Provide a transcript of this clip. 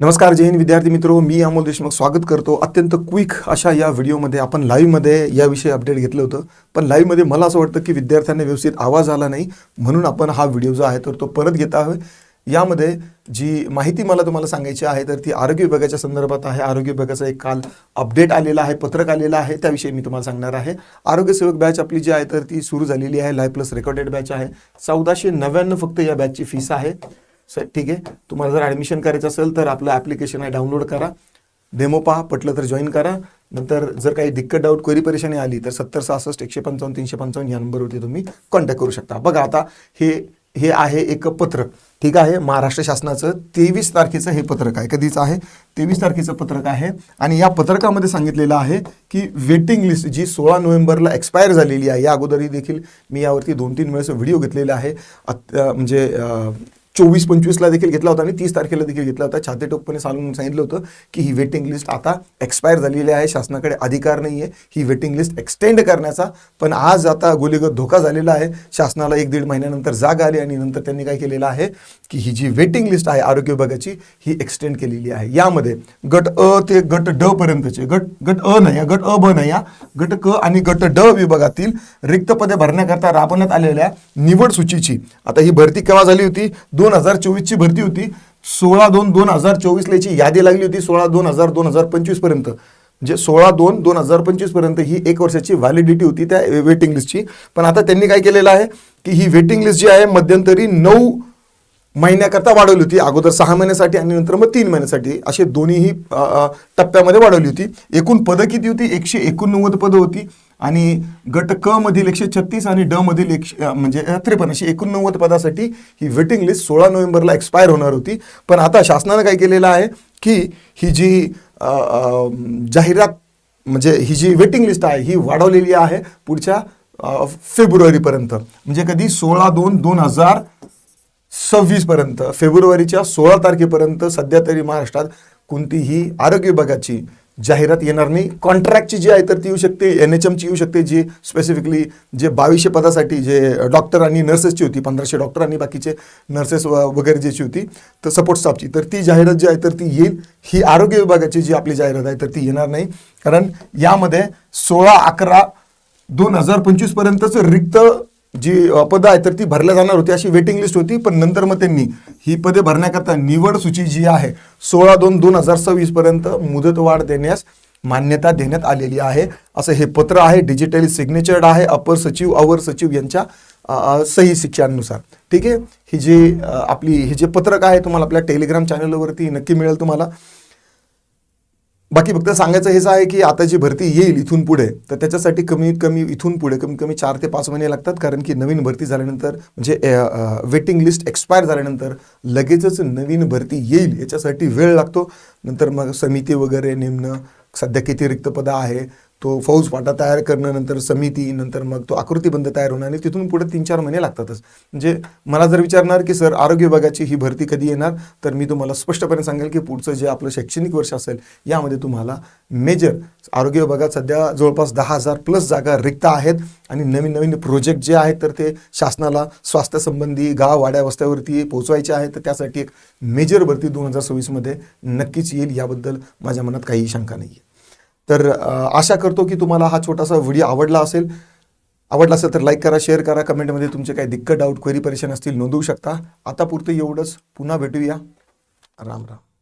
नमस्कार जैन विद्यार्थी मित्रो. मी अमोल देशमुख स्वागत करतो. अत्यंत क्विक अशा या व्हिडिओमध्ये आपण लाईव्हमध्ये याविषयी अपडेट घेतलं होतं. पण लाईव्हमध्ये मला असं वाटतं की विद्यार्थ्यांना व्यवस्थित आवाज आला नाही म्हणून आपण हा व्हिडिओ जो आहे तर तो परत घेत आहे यामध्ये जी माहिती मला तुम्हाला सांगायची आहे तर ती आरोग्य विभागाच्या संदर्भात आहे. आरोग्य विभागाचा एक काल अपडेट आलेला आहे पत्रक आलेलं आहे. त्याविषयी मी तुम्हाला सांगणार आहे. आरोग्य सेवक बॅच आपली जी आहे तर ती सुरू झालेली आहे. लाईव्ह प्लस रेकॉर्डेड बॅच आहे. चौदाशे नव्याण्णव फक्त या बॅचची फीस आहे. स ठीक आहे. तुम्हाला जर ॲडमिशन करायचं असेल तर आपलं ॲप्लिकेशन आहे डाउनलोड करा. डेमो पहा पटलं तर जॉईन करा. नंतर जर काही दिक्कत डाऊट क्वेरी परेशानी आली तर सत्तर सहासष्ट एकशे पंचावन्न तीनशे पंचावन्न या नंबरवरती तुम्ही कॉन्टॅक्ट करू शकता. बघा आता हे हे आहे एक पत्रक ठीक आहे? महाराष्ट्र शासनाचं तेवीस तारखेचं हे पत्रक आहे. कधीचं आहे? तेवीस तारखेचं पत्रक आहे. आणि या पत्रकामध्ये सांगितलेलं आहे की वेटिंग लिस्ट जी सोळा नोव्हेंबरला एक्सपायर झालेली आहे या अगोदरही देखील मी यावरती दोन तीन वेळेस व्हिडिओ घेतलेला आहे. म्हणजे चोवीस पंचवीसला देखील घेतला होता आणि तीस तारखेला देखील घेतला होता. छाते टोकपणे सांगून सांगितलं होतं की ही वेटिंग लिस्ट आता एक्सपायर झालेली आहे. शासनाकडे अधिकार नाही आहे. ही वेटिंग लिस्ट एक्सटेंड करण्याचा पण आज आता गोलीगत धोका झालेला आहे. शासनाला एक दीड महिन्यानंतर जाग आली आणि नंतर त्यांनी काय केलेलं आहे की ही जी वेटिंग लिस्ट आहे आरोग्य विभागाची ही एक्सटेंड केलेली आहे. यामध्ये गट अ ते गट ड पर्यंतचे गट गट अ नाही गट अ ब नाही हा. गट क आणि गट ड विभागातील रिक्त पदे भरण्याकरता राबवण्यात आलेल्या निवड सूचीची. आता ही भरती केव्हा झाली होती? दोन हजार चोवीसची भरती होती. सोळा दोन दोन हजार चोवीसला याची यादी लागली होती. सोळा दोन हजार दोन हजार पंचवीसपर्यंत. म्हणजे सोळा दोन दोन हजार पंचवीसपर्यंत ही एक वर्षाची व्हॅलिडिटी होती त्या वेटिंग लिस्टची पण आता त्यांनी काय केलेलं आहे की ही वेटिंग लिस्ट जी आहे मध्यंतरी नऊ महिन्याकरता वाढवली होती. अगोदर सहा महिन्यासाठी आणि नंतर मग तीन महिन्यासाठी. असे दोन्हीही टप्प्यामध्ये वाढवली होती. एकूण पदं किती होती? एकशे एकोणनव्वद पदं होती. आणि गट क मधील एकशे छत्तीस आणि ड मधील एकशे म्हणजे त्रेपन्न अशी एकोणनव्वद पदासाठी ही वेटिंग लिस्ट सोळा नोव्हेंबरला एक्सपायर होणार होती. पण आता शासनानं काय केलेलं आहे की ही जी जाहिरात म्हणजे ही जी वेटिंग लिस्ट आहे ही वाढवलेली आहे पुढच्या फेब्रुवारीपर्यंत. म्हणजे कधी सोळा दोन दोन हजार सव्वीसपर्यंत फेब्रुवारीच्या सोळा तारखेपर्यंत सध्या तरी महाराष्ट्रात कोणतीही आरोग्य विभागाची जाहिरात येणार नाही. कॉन्ट्रॅक्टची जी आहे तर ती येऊ शकते एन एच एमची येऊ शकते जी स्पेसिफिकली जे बावीसशे पदासाठी जे डॉक्टर आणि नर्सेसची होती पंधराशे डॉक्टर आणि बाकीचे नर्सेस वगैरे ज्याची होती तर सपोर्ट स्टाफची तर ती जाहिरात जी आहे तर ती येईल. ही आरोग्य विभागाची जी आपली जाहिरात आहे तर ती येणार नाही. कारण यामध्ये सोळा अकरा दोन हजार पंचवीसपर्यंतचं रिक्त जी पदं आहेत तर ती भरल्या जाणार होती अशी वेटिंग लिस्ट होती. पण नंतर मग त्यांनी ही पदे भरण्याकरता निवड सूची जी आहे सोळा दोन दोन हजार सव्वीस पर्यंत मुदतवाढ देण्यास मान्यता देण्यात आलेली आहे. असं हे पत्र आहे. डिजिटली सिग्नेचर्ड आहे. अपर सचिव अवर सचिव यांच्या सही शिक्षांनुसार. ठीक आहे? ही जी आपली हे जे पत्रक आहे तुम्हाला आपल्या टेलिग्राम चॅनलवरती नक्की मिळेल तुम्हाला. बाकी फक्त सांगायचं हेच आहे की आता जी भरती येईल इथून पुढे तर त्याच्यासाठी कमीत कमी इथून पुढे कमीत कमी चार ते पाच महिने लागतात कारण की नवीन भरती झाल्यानंतर म्हणजे वेटिंग लिस्ट एक्सपायर झाल्यानंतर लगेचच नवीन भरती येईल याच्यासाठी वेळ लागतो. नंतर मग समिती वगैरे नेमणं सध्या किती रिक्त पदं आहे तो फौज फाटा तयार करणं नंतर समिती नंतर मग तो आकृतीबंध तयार होणं आणि तिथून पुढे तीन चार महिने लागतातच. म्हणजे मला जर विचारणार की सर आरोग्य विभागाची ही भरती कधी येणार? तर मी तुम्हाला स्पष्टपणे सांगेल की पुढचं जे आपलं शैक्षणिक वर्ष असेल यामध्ये तुम्हाला मेजर आरोग्य विभागात सध्या जवळपास दहा हजार प्लस जागा रिक्त आहेत आणि नवीन नवीन प्रोजेक्ट जे आहेत तर ते शासनाला स्वास्थ्यसंबंधी गाव वाड्या वस्त्यावरती पोहोचवायचे आहेत. तर त्यासाठी एक मेजर भरती दोन हजार सव्वीसमध्ये नक्कीच येईल. याबद्दल माझ्या मनात काहीही शंका नाही आहे तर आशा करतो की तुम्हाला हा छोटासा व्हिडिओ आवडला असेल. आवडला असेल तर लाईक करा शेअर करा. कमेंटमध्ये तुमचे काही दिक्कत डाऊट क्वेरी परेशान असतील नोंदवू शकता. आता पुरतं एवढंच. पुन्हा भेटूया. राम राम.